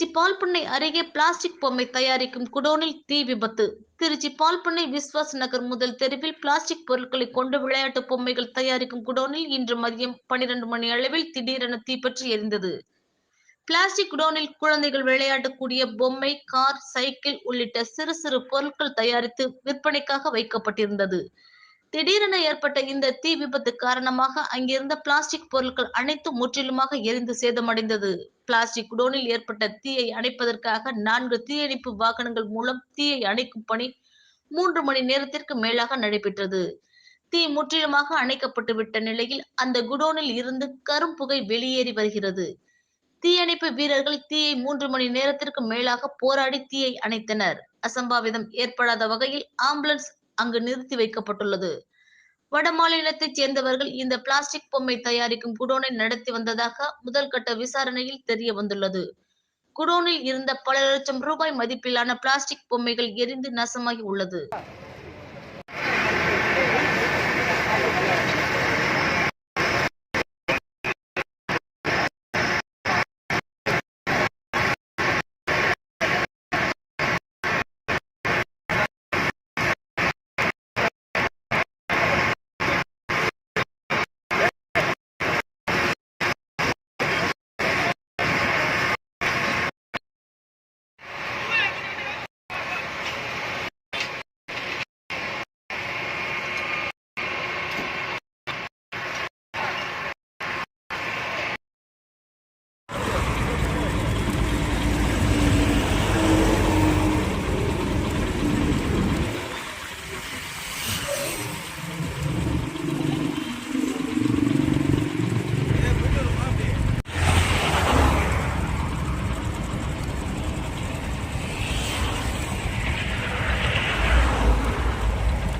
திருச்சி பால்பண்ணை அருகே பிளாஸ்டிக் பொம்மை தயாரிக்கும் குடோனில் தீ விபத்து. திருச்சி பால்பண்ணை விஸ்வாஸ் நகர் முதல் தெருவில் பிளாஸ்டிக் பொருட்களை கொண்டு விளையாட்டு பொம்மைகள் தயாரிக்கும் குடோனில் இன்று மதியம் பனிரெண்டு மணி அளவில் திடீரென தீப்பற்றி எரிந்தது. பிளாஸ்டிக் குடோனில் குழந்தைகள் விளையாடக்கூடிய பொம்மை கார் சைக்கிள் உள்ளிட்ட சிறு சிறு பொருட்கள் தயாரித்து விற்பனைக்காக வைக்கப்பட்டிருந்தது. திடீரென ஏற்பட்ட இந்த தீ விபத்து காரணமாக அங்கிருந்த பிளாஸ்டிக் பொருட்கள் அனைத்தும் முற்றிலுமாக எரிந்து சேதமடைந்தது. பிளாஸ்டிக் குடோனில் ஏற்பட்ட தீயை அணைப்பதற்காக நான்கு தீயணைப்பு வாகனங்கள் மூலம் தீயை அணைக்கும் பணி மூன்று மணி நேரத்திற்கு மேலாக நடைபெற்றது. தீ முற்றிலுமாக அணைக்கப்பட்டு விட்ட நிலையில் அந்த குடோனில் இருந்து கரும்புகை வெளியேறி வருகிறது. தீயணைப்பு வீரர்கள் தீயை மூன்று மணி நேரத்திற்கு மேலாக போராடி தீயை அணைத்தனர். அசம்பாவிதம் ஏற்படாத வகையில் ஆம்புலன்ஸ் அங்கு நிறுத்தி வைக்கப்பட்டுள்ளது. வடமாநிலத்தைச் சேர்ந்தவர்கள் இந்த பிளாஸ்டிக் பொம்மை தயாரிக்கும் குடோனை நடத்தி வந்ததாக முதல் கட்ட விசாரணையில் தெரிய வந்துள்ளது. குடோனில் இருந்த பல லட்சம் ரூபாய் மதிப்பிலான பிளாஸ்டிக் பொம்மைகள் எரிந்து நாசமாகி உள்ளது.